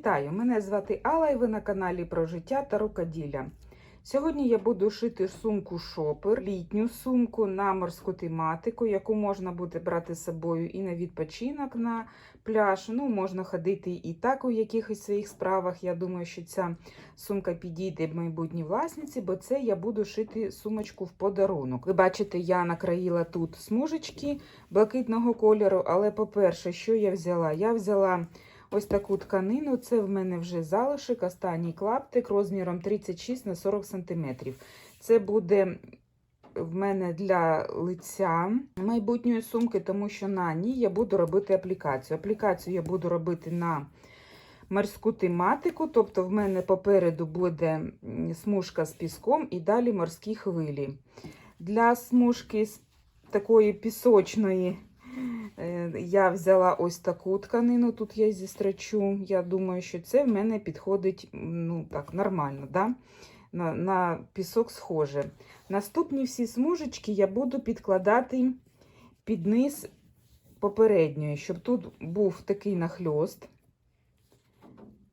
Вітаю! Мене звати Алла і ви на каналі про життя та рукоділля. Сьогодні я буду шити сумку шопер, літню сумку на морську тематику, яку можна буде брати з собою і на відпочинок на пляж. Ну, можна ходити і так у якихось своїх справах. Я думаю, що ця сумка підійде в майбутній власниці, бо це я буду шити сумочку в подарунок. Ви бачите, я накроїла тут смужечки блакитного кольору, але, по-перше, що я взяла? Я взяла. Ось таку тканину. Це в мене вже залишок, останній клаптик розміром 36 на 40 см. Це буде в мене для лиця майбутньої сумки, тому що на ній я буду робити аплікацію. Аплікацію я буду робити на морську тематику, тобто в мене попереду буде смужка з піском і далі морські хвилі. Для смужки з такої пісочної. Я взяла ось таку тканину, тут я зістрачу. Я думаю, що це в мене підходить ну, так, нормально. Да? На, на пісок схоже. Наступні всі смужечки я буду підкладати під низ попередньої, щоб тут був такий нахльост.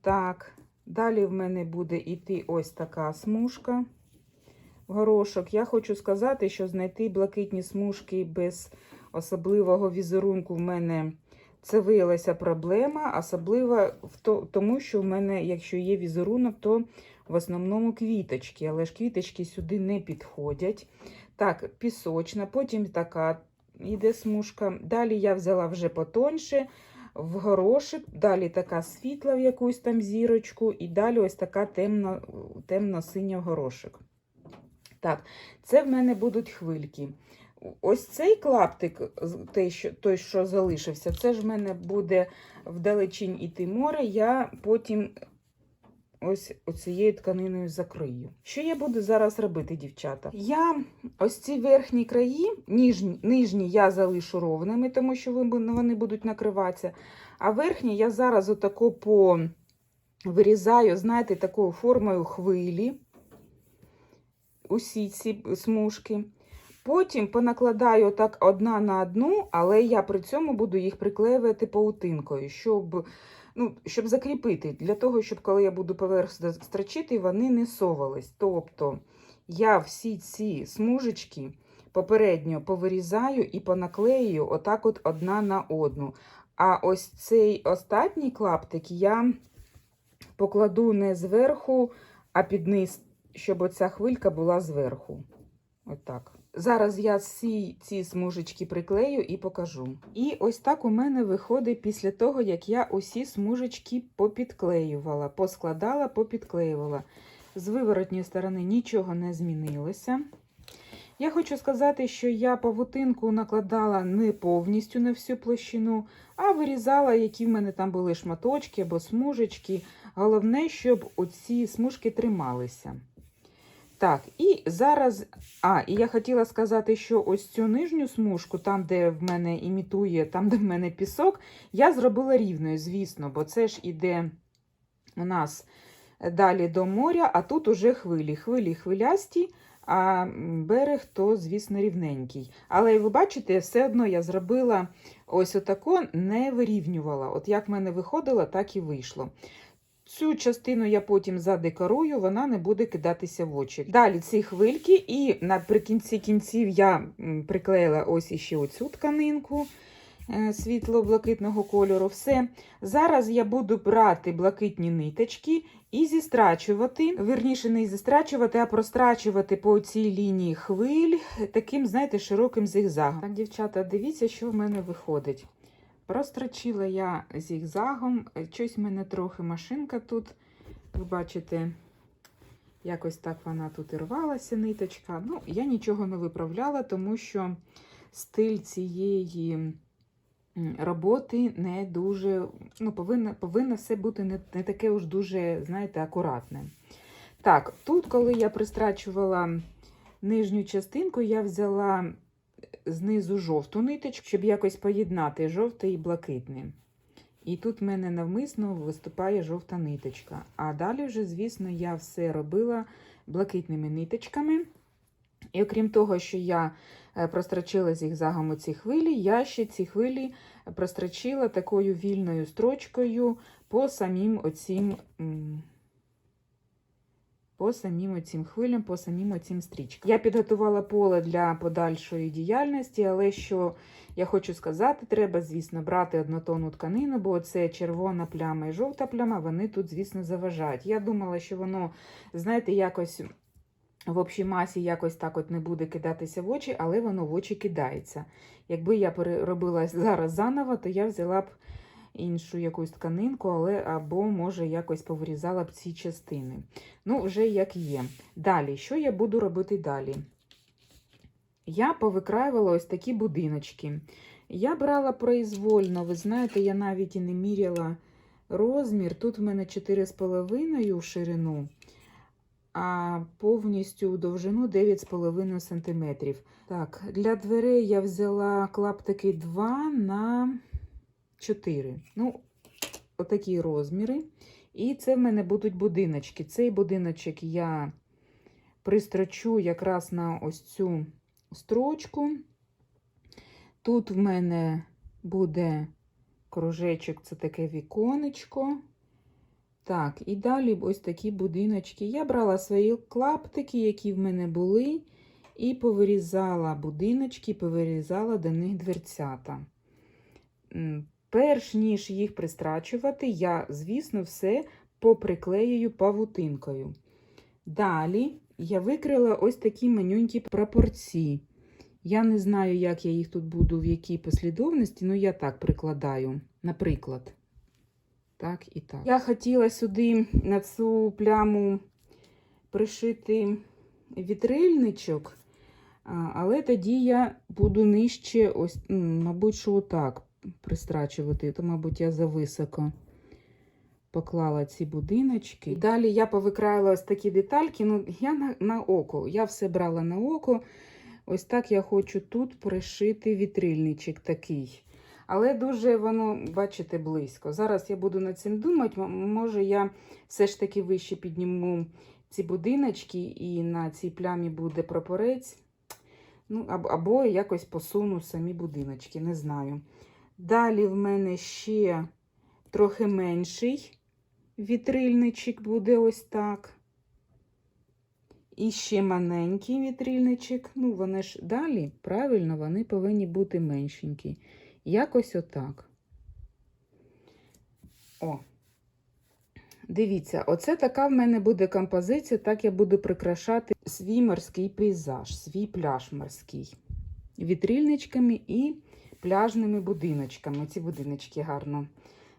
Так, далі в мене буде йти ось така смужка. Горошок. Я хочу сказати, що знайти блакитні смужки без особливого візерунку в мене це виявилася проблема, особливо в то, тому, що в мене, якщо є візерунок, то в основному квіточки, але ж квіточки сюди не підходять. Так, пісочна, потім така йде смужка. Далі я взяла вже потоньше, в горошик, далі така світла в якусь там зірочку, і далі ось така темно, темно-синя горошик. Так, це в мене будуть хвильки. Ось цей клаптик, той що, той, що залишився, це ж в мене буде вдалечінь іти море, я потім ось оцією тканиною закрию. Що я буду зараз робити, дівчата? Я ось ці верхні краї, ніжні, нижні я залишу ровними, тому що вони будуть накриватися. А верхні я зараз отако по вирізаю, знаєте, такою формою хвилі. Усі ці смужки. Потім понакладаю так одна на одну, але я при цьому буду їх приклеювати паутинкою, щоб ну, щоб закріпити, для того, щоб коли я буду поверх строчити, вони не совались. Тобто я всі ці смужечки попередньо повирізаю і понаклею отак от одна на одну. А ось цей останній клаптик я покладу не зверху, а під низ, щоб оця хвилька була зверху. Отак. Зараз я всі ці смужечки приклею і покажу. І ось так у мене виходить після того, як я усі смужечки попідклеювала, поскладала, попідклеювала. З виворотньої сторони нічого не змінилося. Я хочу сказати, що я павутинку накладала не повністю на всю площину, а вирізала, які в мене там були шматочки або смужечки. Головне, щоб оці смужки трималися. Так, і зараз, а, і я хотіла сказати, що ось цю нижню смужку, там, де в мене імітує, там, де в мене пісок, я зробила рівною, звісно, бо це ж іде у нас далі до моря, а тут уже хвилі. Хвилі хвилясті, а берег, то, звісно, рівненький. Але ви бачите, все одно я зробила ось отако, не вирівнювала. От як в мене виходило, так і вийшло. Цю частину я потім задекорую, вона не буде кидатися в очі. Далі ці хвильки, і наприкінці кінців я приклеїла ось іще оцю тканинку е, світло-блакитного кольору. Все. Зараз я буду брати блакитні ниточки і зістрачувати, верніше, не зістрачувати, а прострачувати по цій лінії хвиль таким, знаєте, широким зигзагом. Так, дівчата, дивіться, що в мене виходить. Прострочила я зігзагом. Щось в мене трохи машинка тут. Ви бачите, якось так вона тут і рвалася, ниточка. Ну, я нічого не виправляла, тому що стиль цієї роботи не дуже, ну, повинно, повинно все бути не, не таке уж дуже, знаєте, акуратне. Так, тут, коли я пристрачувала нижню частинку, я взяла знизу жовту ниточку, щоб якось поєднати жовте і блакитне. І тут в мене навмисно виступає жовта ниточка. А далі вже, звісно, я все робила блакитними ниточками. І окрім того, що я прострочила зігзагом ці хвилі, я ще ці хвилі прострочила такою вільною строчкою по самим оцім, по самим оцім хвилям, по самим оцім стрічкам. Я підготувала поле для подальшої діяльності, але що я хочу сказати, треба, звісно, брати однотонну тканину, бо це червона пляма і жовта пляма, вони тут, звісно, заважають. Я думала, що воно, знаєте, якось в общій масі якось так от не буде кидатися в очі, але воно в очі кидається. Якби я переробила зараз заново, то я взяла б іншу якусь тканинку, але або, може, якось повирізала б ці частини. Ну, вже як є. Далі, що я буду робити далі? Я повикраювала ось такі будиночки. Я брала произвольно, ви знаєте, я навіть і не міряла розмір. Тут в мене 4,5 в ширину, а повністю у довжину 9,5 см. Так, для дверей я взяла клаптики 2 на 4. Ну, отакі розміри. І це в мене будуть будиночки. Цей будиночок я пристрочу якраз на ось цю строчку. Тут в мене буде кружечок, це таке віконечко. Так, і далі ось такі будиночки. Я брала свої клаптики, які в мене були, і повирізала будиночки, повирізала до них дверцята. Перш ніж їх пристрачувати, я, звісно, все поприклеюю павутинкою. Далі я викрила ось такі манюнькі прапорці. Я не знаю, як я їх тут буду, в якій послідовності, але я так прикладаю. Наприклад. Так і так. Я хотіла сюди на цю пляму пришити вітрильничок, але тоді я буду нижче, ось, мабуть, що отак пристрачувати, то, мабуть, я зависоко поклала ці будиночки. Далі я повикраїла ось такі детальки. Ну, я на, на око. Я все брала на око. Ось так я хочу тут пришити вітрильничок такий. Але дуже воно, бачите, близько. Зараз я буду над цим думати. Може, я все ж таки вище підніму ці будиночки, і на цій плямі буде прапорець. Ну, або, якось посуну самі будиночки, не знаю. Далі в мене ще трохи менший вітрильничок буде ось так. І ще маленький вітрильничок. Ну, вони ж далі, правильно, вони повинні бути меншенькі. Якось отак. О. Дивіться, оце така в мене буде композиція, так я буду прикрашати свій морський пейзаж, свій пляж морський. Вітрильничками і пляжними будиночками. Ці будиночки гарно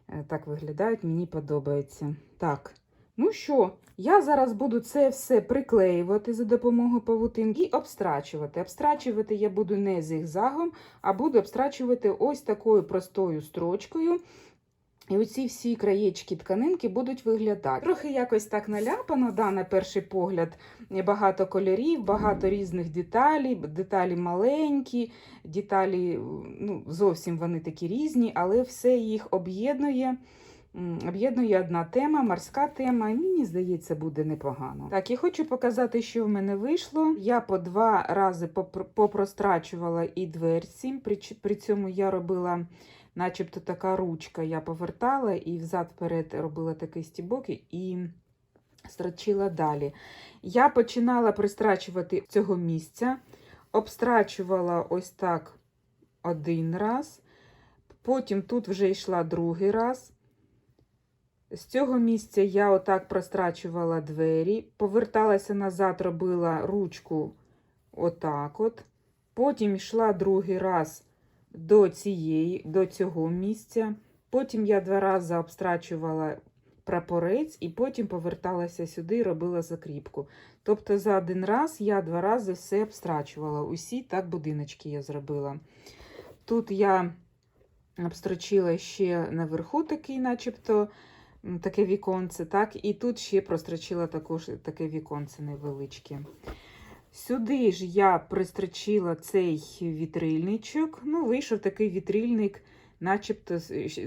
е, так виглядають, мені подобається. Так, ну що, я зараз буду це все приклеювати за допомогою павутинки і обстрачувати. Обстрачувати я буду не зигзагом, а буду обстрачувати ось такою простою строчкою. І оці всі краєчки тканинки будуть виглядати. Трохи якось так наляпано, да, на перший погляд, багато кольорів, багато різних деталей, деталі маленькі, деталі ну, зовсім вони такі різні, але все їх об'єднує. Об'єднує одна тема, морська тема, і мені здається, буде непогано. Так, я хочу показати, що в мене вийшло. Я по два рази попр- попрострачувала і дверці, при цьому я робила начебто така ручка. Я повертала і взад-вперед робила такий стібок і- строчила далі. Я починала пристрачувати цього місця, обстрачувала ось так один раз, потім тут вже йшла другий раз. З цього місця я отак прострачувала двері, поверталася назад, робила ручку отак от. Потім йшла другий раз до, цієї, до цього місця. Потім я два рази обстрачувала прапорець і потім поверталася сюди і робила закріпку. Тобто за один раз я два рази все обстрачувала. Усі так будиночки я зробила. Тут я обстрочила ще наверху такий, начебто, таке віконце, так, і тут ще прострочила також таке віконце невеличке. Сюди ж я пристрочила цей вітрильничок. Ну, вийшов такий вітрильник, начебто,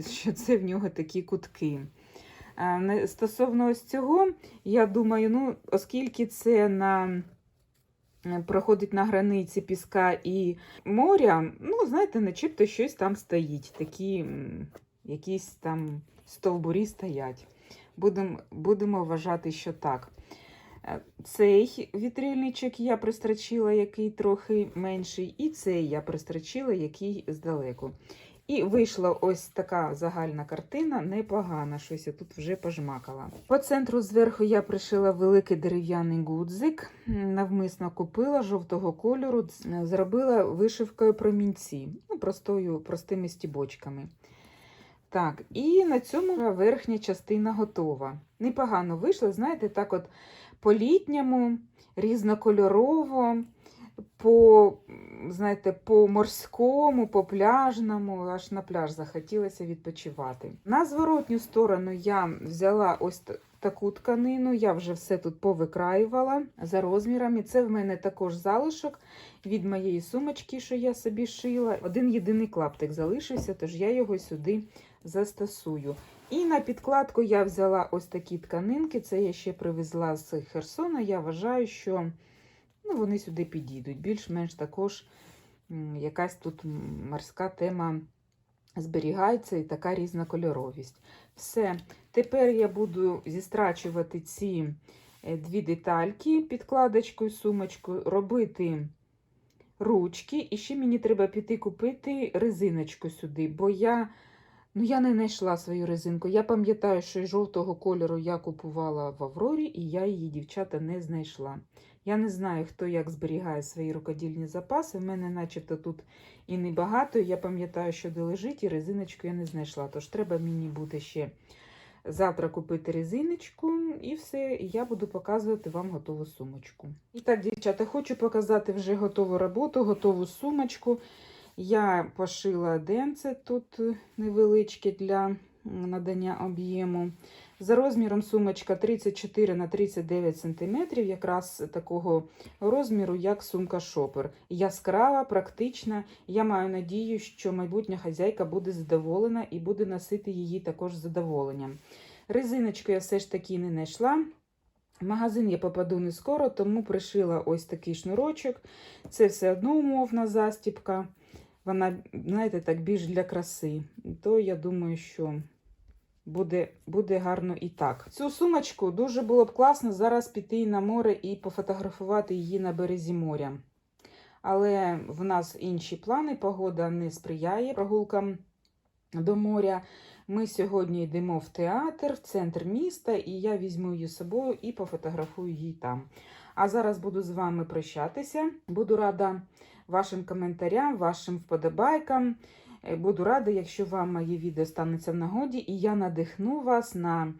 що це в нього такі кутки. Стосовно ось цього, я думаю, ну, оскільки це на, проходить на границі піска і моря, ну, знаєте, начебто щось там стоїть, такі якісь там стовбурі стоять. Будем, будемо вважати, що так. Цей вітрильничок я пристрочила, який трохи менший, і цей я пристрочила, який здалеку. І вийшла ось така загальна картина, непогана, щось я тут вже пожмакала. По центру зверху я пришила великий дерев'яний гудзик, навмисно купила жовтого кольору, зробила вишивкою промінці, ну, простою, простими стібочками. Так, і на цьому верхня частина готова. Непогано вийшло, знаєте, так от по-літньому, різнокольорово, по знаєте, по морському, по пляжному, аж на пляж захотілося відпочивати. На зворотню сторону я взяла ось таку тканину, я вже все тут повикраювала за розмірами. Це в мене також залишок від моєї сумочки, що я собі шила. Один єдиний клаптик залишився, тож я його сюди застосую. І на підкладку я взяла ось такі тканинки. Це я ще привезла з Херсона. Я вважаю, що ну, вони сюди підійдуть. Більш-менш також якась тут морська тема зберігається і така різнокольоровість. Все. Тепер я буду зістрачувати ці е, дві детальки підкладочкою, сумочкою, робити ручки. І ще мені треба піти купити резиночку сюди, бо я. Ну, я не знайшла свою резинку. Я пам'ятаю, що жовтого кольору я купувала в Аврорі, і я її, дівчата, не знайшла. Я не знаю, хто як зберігає свої рукодільні запаси. В мене, начебто, тут і небагато. Я пам'ятаю, що де лежить, і резиночку я не знайшла. Тож треба мені буде ще завтра купити резиночку, і все, і я буду показувати вам готову сумочку. І так, дівчата, хочу показати вже готову роботу, готову сумочку. Я пошила денце тут е, невеличке для надання об'єму. За розміром сумочка 34 на 39 см, якраз такого розміру, як сумка шопер. Яскрава, практична. Я маю надію, що майбутня хазяйка буде задоволена і буде носити її також з задоволенням. Резиночку я все ж таки не знайшла. В магазин я попаду не скоро, тому пришила ось такий шнурочок. Це все одно умовна застіпка. Вона, знаєте, так більш для краси. То я думаю, що буде, буде гарно і так. Цю сумочку дуже було б класно зараз піти на море і пофотографувати її на березі моря. Але в нас інші плани, погода не сприяє прогулкам до моря. Ми сьогодні йдемо в театр, в центр міста, і я візьму її з собою і пофотографую її там. А зараз буду з вами прощатися. Буду рада вашим коментарям, вашим вподобайкам. Е, Буду рада, якщо вам моє відео станеться в нагоді, і я надихну вас на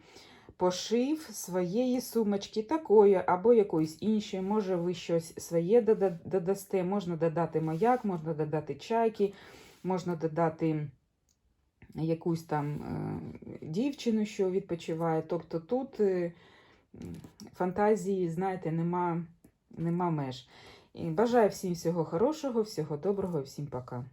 пошив своєї сумочки, такої або якоїсь іншої. Може, ви щось своє додасте, можна додати маяк, можна додати чайки, можна додати якусь там е, дівчину, що відпочиває. Тобто тут е, фантазії, знаєте, нема, нема меж. І бажаю всім всього хорошого, всього доброго всім пока.